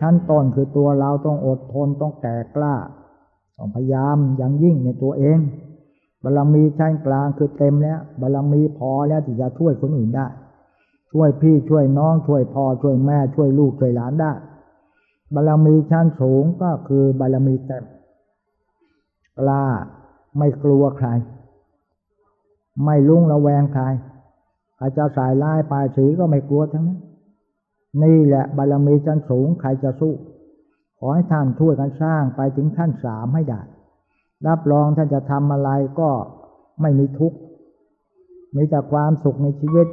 ชั้นต้นคือตัวเราต้องอดทนต้องแก่กล้า ต้องพยายามอย่างยิ่งในตัวเองบารมีชั้นกลางคือเต็มแล้วบารมีพอแล้วที่จะช่วยคนอื่นได้ ช่วยพี่ช่วยน้องช่วยพ่อช่วยแม่ช่วยลูกช่วยหลานได้บารมีชั้นสูงก็คือบารมีเต็มกล้าไม่กลัวใคร ไม่ลุ่งระแวงใครใครจะสายร้ายปลายสีก็ไม่กลัวทั้งนั้น นี่แหละบารมีชั้นสูงใครจะสู้ ขอให้ท่านช่วยกันสร้างไปถึงขั้นสามให้ได้ รับรองท่านจะทำอะไรก็ไม่มีทุกข์ มีแต่ความสุขในชีวิต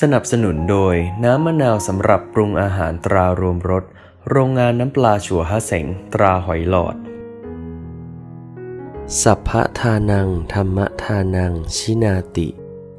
สนับสนุนโดยน้ำมะนาวสำหรับปรุงอาหารตรารวมรส โรงงานน้ำปลาชัวฮะเสงตราหอยหลอด สัพพะทานังธรรมทานังชินาติ